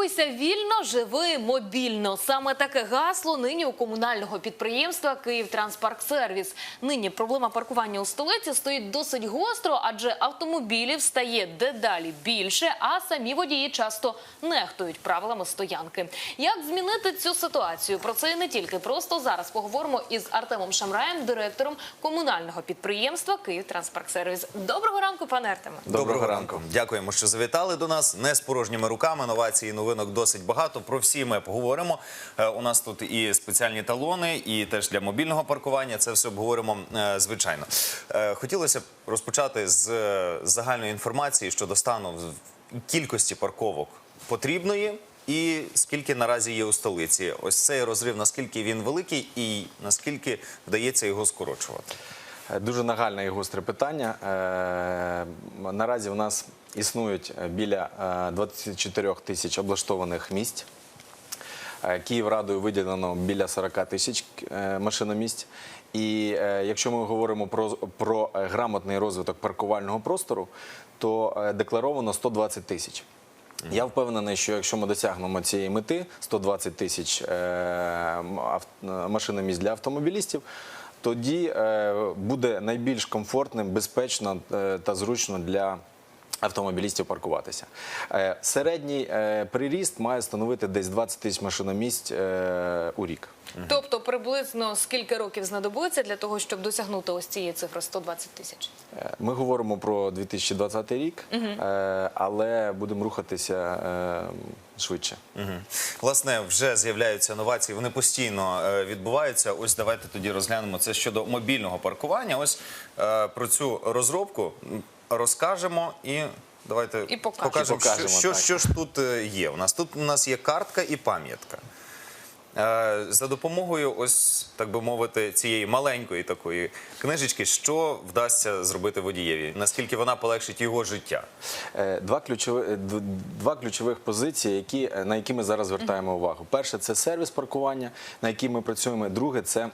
Паркуйся вільно, живи мобільно. Саме таке гасло нині у комунального підприємства «Київтранспарксервіс». Нині проблема паркування у столиці стоїть досить гостро, адже автомобілів стає дедалі більше, а самі водії часто нехтують правилами стоянки. Як змінити цю ситуацію? Про це і не тільки. Просто зараз поговоримо із Артемом Шамраєм, директором комунального підприємства «Київтранспарксервіс». Доброго ранку, пане Артеме. Доброго ранку. Дякуємо, що завітали до нас. Не з порожніми руками. Новацій і новинок досить багато. Про всі ми поговоримо. Е, У нас тут і спеціальні талони, і теж для мобільного паркування. Це все обговоримо е, звичайно. Е, Хотілося б розпочати з загальної інформації щодо стану кількості парковок потрібної. І скільки наразі є у столиці? Ось цей розрив, наскільки він великий, і наскільки вдається його скорочувати? Е, Дуже нагальне і гостре питання. Е, Наразі в нас існують е, біля е, 24 тисяч облаштованих місць. Київрадою виділено біля 40 тисяч машиномісць. І якщо ми говоримо про, про грамотний розвиток паркувального простору, то декларовано 120 тисяч. Я впевнений, що якщо ми досягнемо цієї мети 120 тисяч машиномісць для автомобілістів, тоді е, буде найбільш комфортним, безпечно е, та зручно для автомобілістів паркуватися. Е, Середній е, приріст має становити десь 20 тисяч машиномісць е, у рік. Тобто приблизно скільки років знадобиться для того, щоб досягнути ось цієї цифри 120 тисяч? Ми говоримо про 2020 рік, але будемо рухатися швидше. Власне, вже з'являються новації, вони постійно відбуваються. Ось давайте тоді розглянемо це щодо мобільного паркування. Ось про цю розробку розкажемо і. Давайте І покажемо. покажемо, І покажемо, що, що, так. що ж тут е, є. У нас тут у нас є картка і пам'ятка. Е, За допомогою, ось так би мовити, цієї маленької такої книжечки, що вдасться зробити водієві? Наскільки вона полегшить його життя? Е, Два ключові д- два ключових позиції, які е, на які ми зараз звертаємо увагу. Перше це сервіс паркування, на який ми працюємо. Друге це.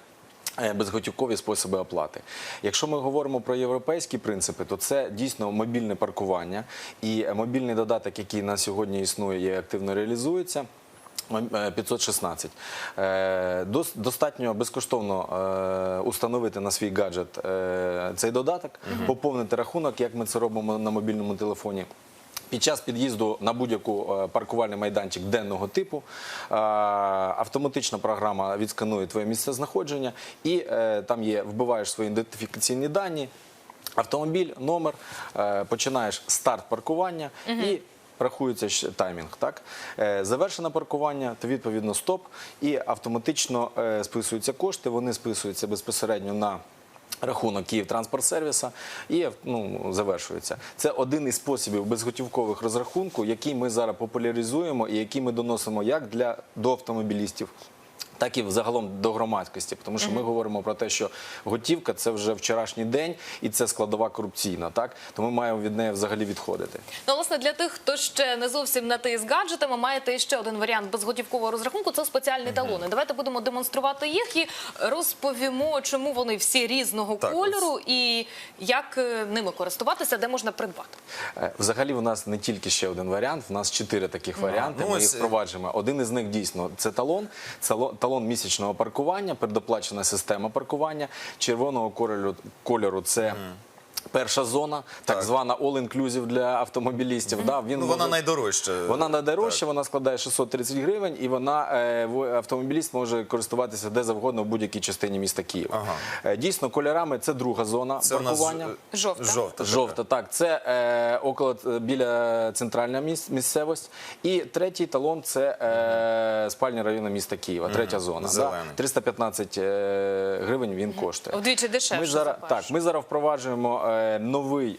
Е, Безготівкові способи оплати. Якщо ми говоримо про європейські принципи, то це дійсно мобільне паркування і е, мобільний додаток, який на сьогодні існує і активно реалізується. М- е, 516. Е, дос- Достатньо безкоштовно установити на свій гаджет цей додаток, поповнити рахунок, як ми це робимо на мобільному телефоні. Під час під'їзду на будь-яку е, паркувальний майданчик денного типу е, автоматична програма відсканує твоє місце знаходження і е, там є вбиваєш свої ідентифікаційні дані, автомобіль, номер, починаєш старт паркування і рахується таймінг. Так Е, завершено паркування, то відповідно стоп, і автоматично списуються кошти. Вони списуються безпосередньо на. Рахунок Київтранспортсервіса і ну, завершується. Це один із способів безготівкових розрахунку, який ми зараз популяризуємо і який ми доносимо як для до автомобілістів, так і загалом до громадськості. Тому що ми говоримо про те, що готівка це вже вчорашній день і це складова корупційна. Так то ми маємо від неї взагалі відходити. Ну, власне, для тих, хто ще не зовсім на ти з гаджетами, маєте ще один варіант безготівкового розрахунку це спеціальні талони. Давайте будемо демонструвати їх і розповімо, чому вони всі різного Так, кольору і як е, ними користуватися, де можна придбати. Е, Взагалі, в нас не тільки ще один варіант, в нас чотири таких варіанти. ну ми ось, їх е, впроваджуємо. Один із них дійсно це талон, це талон місячного паркування, передоплачена система паркування. Червоного кольору, кольору це. Перша зона, так, Так. звана all-inclusive для автомобілістів. Да, він Ну, вона може- найдорожча. Вона найдорожча, вона складає 630 гривень, і вона е, в- автомобіліст може користуватися де завгодно в будь-якій частині міста Києва. Ага. Е, Дійсно, кольорами це друга зона Це паркування. е, Жовта. жовта. Жовта, так. Це е, около е, біля центральна міс- місцевість. І третій талон це е, спальні райони міста Києва, третя зона. Да? 315 е, гривень він коштує. Вдвічі дешевше. Ми зараз, так, ми зараз впроваджуємо е, новий.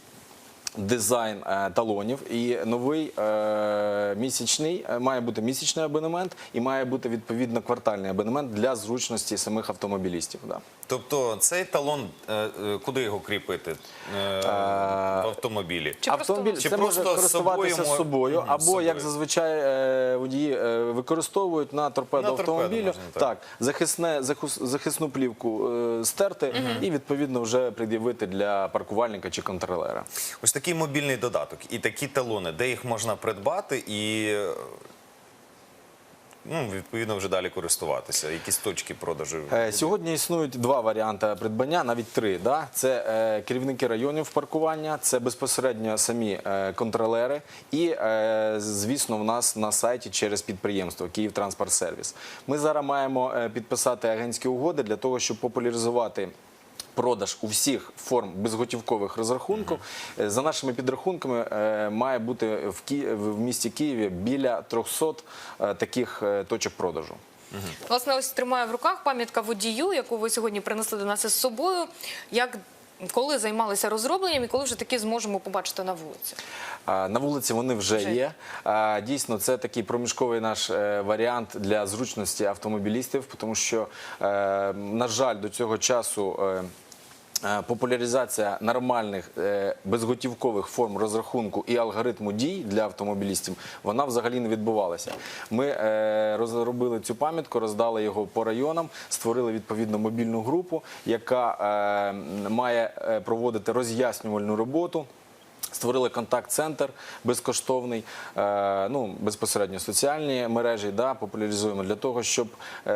Дизайн е, талонів і новий е, місячний е, має бути місячний абонемент і має бути відповідно квартальний абонемент для зручності самих автомобілістів. Да. Тобто цей талон, куди його кріпити в автомобілі? Чи Автомобіль Чи це може користуватися собою собою, або собою. як зазвичай водії використовують на торпедо На автомобілю. так. так, захисне захис- захисну плівку стерти і відповідно вже пред'явити для паркувальника чи контролера. Ось такий мобільний додаток і такі талони, де їх можна придбати і е, ну, відповідно вже далі користуватися? Якісь точки продажу? Е, Сьогодні існують два варіанти придбання, навіть три. Да? Це е, керівники районів паркування, це безпосередньо самі е, контролери, і е, звісно, в нас на сайті через підприємство Київ Сервіс. Ми зараз маємо е, підписати агентські угоди для того, щоб популяризувати. Продаж у всіх форм безготівкових розрахунків Е, за нашими підрахунками е, має бути в Ки- в місті Києві біля 300 е, таких точок продажу. Власне, ось тримаю в руках пам'ятка водію, яку ви сьогодні принесли до нас із собою. Як коли займалися розробленням і коли вже таки зможемо побачити на вулиці? На вулиці вони вже Вже. є. А, Дійсно, це такий проміжковий наш варіант для зручності автомобілістів, тому що, на жаль, до цього часу. Е, Популяризація нормальних е, безготівкових форм розрахунку і алгоритму дій для автомобілістів вона взагалі не відбувалася. Ми е, розробили цю пам'ятку, роздали його по районам, створили відповідну мобільну групу, яка має проводити роз'яснювальну роботу. Створили контакт-центр безкоштовний, ну безпосередньо соціальні мережі, популяризуємо для того, щоб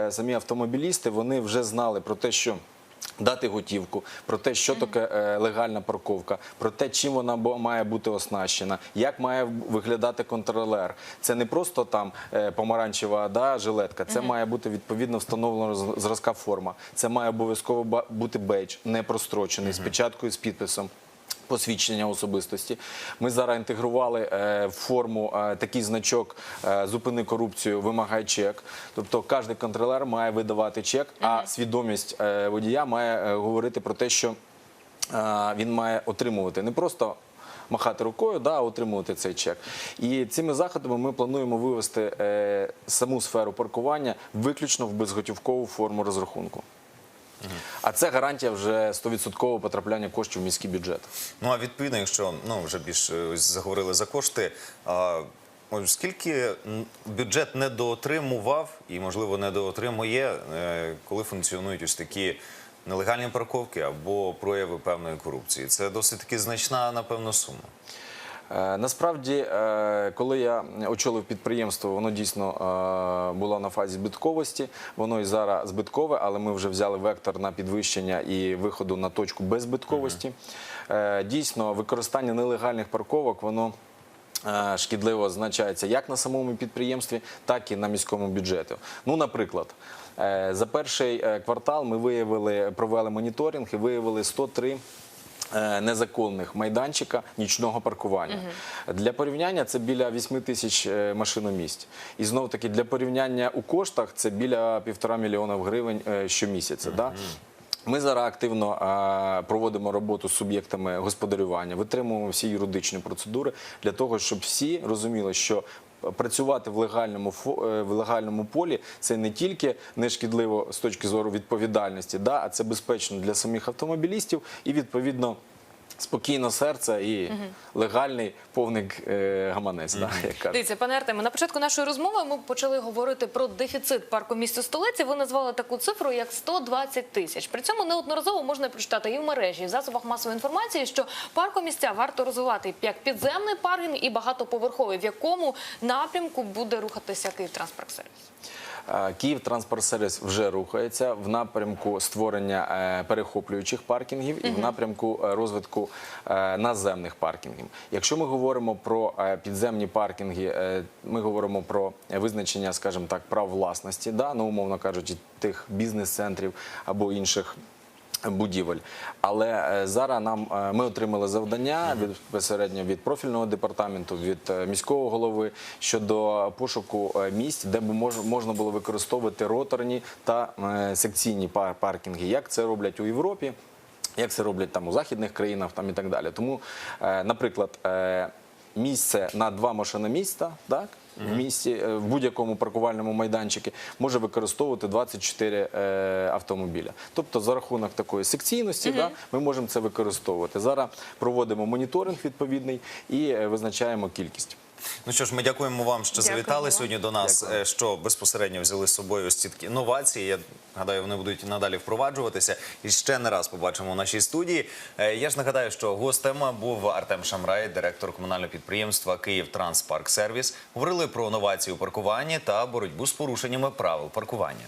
самі автомобілісти вони вже знали про те, що. Дати готівку, про те, що таке е, легальна парковка, про те, чим вона бо- має бути оснащена, як має виглядати контролер. Це не просто там е, помаранчева да, жилетка, це має бути відповідно встановлена зразка форма. Це має обов'язково ба- бути бейдж, не прострочений, з печаткою, з підписом посвідчення особистості. Ми зараз інтегрували е, в форму е, такий значок е, зупини корупцію, вимагай чек. Тобто кожен контролер має видавати чек, а свідомість водія має говорити про те, що він має отримувати не просто. Махати рукою, да, а отримувати цей чек. І цими заходами ми плануємо вивести е, саму сферу паркування виключно в безготівкову форму розрахунку. А це гарантія вже 100% потрапляння коштів в міський бюджет. Ну а відповідно, якщо ну вже більш е, заговорили за кошти. А, скільки бюджет недоотримував і, можливо, недоотримує, е, коли функціонують ось такі нелегальні парковки або прояви певної корупції? Це досить таки значна, напевно, сума. Е, Насправді, е, коли я очолив підприємство, воно дійсно е, було на фазі збитковості. Воно і зараз збиткове, але ми вже взяли вектор на підвищення і виходу на точку беззбитковості. Дійсно, використання нелегальних парковок воно. Шкідливо означається як на самому підприємстві, так і на міському бюджеті. Ну, наприклад, за перший квартал ми виявили, провели моніторинг і виявили 103 е, незаконних майданчика нічного паркування. Для порівняння це біля 8 тисяч е, машиномісць. І знов таки для порівняння у коштах це біля півтора мільйона гривень е, щомісяця. Да? Ми зараз активно е, проводимо роботу з суб'єктами господарювання, витримуємо всі юридичні процедури для того, щоб всі розуміли, що працювати в легальному е, в легальному полі це не тільки не шкідливо з точки зору відповідальності, да, а це безпечно для самих автомобілістів і відповідно. Спокійно серце і легальний повник е, гаманець, да, як кажуть. Дивіться, пане Артеме, на початку нашої розмови ми почали говорити про дефіцит парку місць у столиці. Ви назвали таку цифру як 120 тисяч. При цьому неодноразово можна прочитати і в мережі, і в засобах масової інформації, що паркомісця варто розвивати як підземний паркінг і багатоповерховий. В якому напрямку буде рухатися Київтранспортсервіс? Е, Київ Транспортсервіс вже рухається в напрямку створення е, перехоплюючих паркінгів і в напрямку е, розвитку е, наземних паркінгів. Якщо ми говоримо про е, підземні паркінги, е, ми говоримо про визначення, скажімо так, прав власності, да, ну, умовно кажучи, тих бізнес-центрів або інших. Будівель, але е, зараз нам е, ми отримали завдання від безпосередньо від профільного департаменту, від е, міського голови щодо пошуку місць, де б можна було використовувати роторні та секційні паркінги, як це роблять у Європі. Як це роблять там у західних країнах, там і так далі. Тому, наприклад, місце на два машиноміста, так в місті е, в будь-якому паркувальному майданчику може використовувати 24 е, автомобіля. Тобто, за рахунок такої секційності, да, ми можемо це використовувати. Зараз проводимо моніторинг відповідний і е, визначаємо кількість. Ну що ж, ми дякуємо вам, що Дякуємо завітали сьогодні до нас, Дякую. е, що безпосередньо взяли з собою ось ці такі інновації. Я гадаю, вони будуть надалі впроваджуватися. І ще не раз побачимо у нашій студії. Е, Я ж нагадаю, що гостем був Артем Шамрай, директор комунального підприємства Київ Транспарк Сервіс. Говорили про новації у паркуванні та боротьбу з порушеннями правил паркування.